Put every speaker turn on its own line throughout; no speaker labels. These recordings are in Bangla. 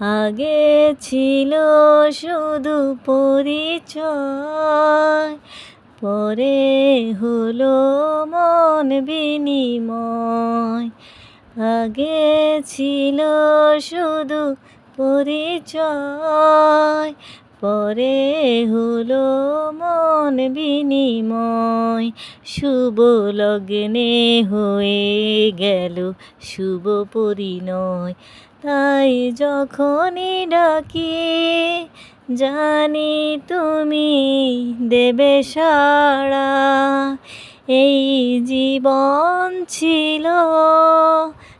আগে ছিল শুধু পরিচয় পরে হলো মন বিনিময়। আগে ছিল শুধু পরিচয় পরে হলো মন বিনিময়। শুভ লগ্নে হয়ে গেল শুভ পরিণয়। তাই যখনই ডাকি, জানি তুমি দেবে সাড়া। এই জীবন ছিল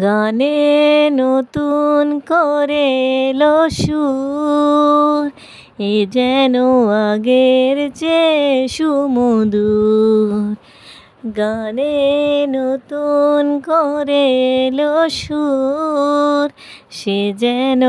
গানে নতুন করে সুর, এ যেন আগের চেয়ে সুমধুর। গানে নতুন করে সুর, সে যেন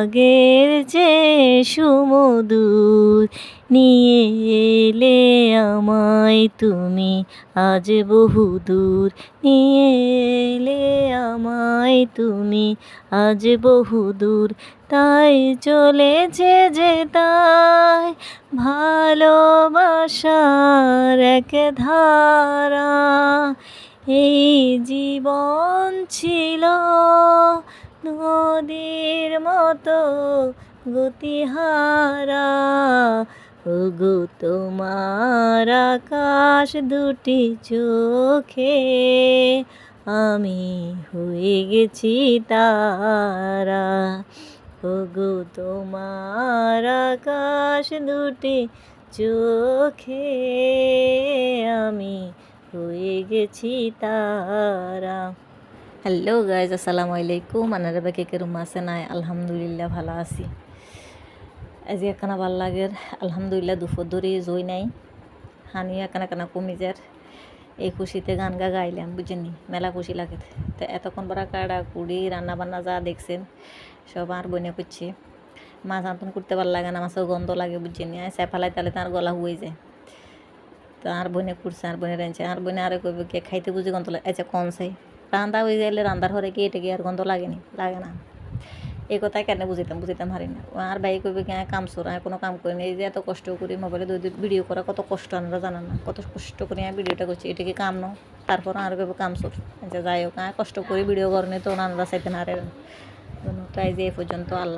আগের চেয়ে সুমধুর। নিয়ে এলে আমায় তুমি আজ বহুদূর। নিয়ে এলে আমায় তুমি আজ বহুদূর। তাই চলেছে যে তাই ভালোবাসার এক ধারা। এই জীবন ছিল নদীর মতো গতিহারা। ওগো তোমার আকাশ দুটি চোখে। আমি হয়ে গেছি তারা। ওগো তোমার আকাশ দুটি চোখে। আমি হয়ে গেছি তারা। হ্যালো গাইজ, আসসালামু আলাইকুম। আনারা বাকি কেরম আছে নাই আলহামদুলিল্লাহ ভালো আছি। আজি একানা ভালো লাগের আলহামদুলিল্লাহ দুপুর ধরে জই নাই। হানি একানা কানা কমি যার এই খুশিতে গান গা গাইলাম বুঝেনি মেলা খুশি লাগে। তো এতক্ষণ বড় কাড়া কুড়ি রান্না বান্না যা দেখছেন সব আর বনে করছে মাছ আন্তন করতে ভালো লাগে না মাছের গন্ধ লাগে বুঝছেনি আর ফেলাই তাহলে তার গলা হয়ে যায়। তো আর বনে করছে আর বনে রাঁধছে আর বনে আর কইবে কে, খাইতে বুঝে গন্ধ লাগে। আচ্ছা কম চাই। রান্দা হয়ে গেলে রান্দার হরে কি এটা কি আর গন্ধ লাগেনি লাগে না। এই কথাই কেন বুঝিতাম বুঝিতাম হারি না। আর ভাই কবি কি কাম সর কোনো কাম করি না। এই যে এত কষ্ট করি মোবাইলে দুই ভিডিও করা, কত কষ্ট আমরা জানা না। কত কষ্ট করে আমি ভিডিওটা করছি, এটা কি কাম ন? তারপর আর কবি কাম সর আচ্ছা যাই হোক কষ্ট করি ভিডিও করেনি তো আমরা চাইতেন হারে তাই যে এ পর্যন্ত আল্লাহ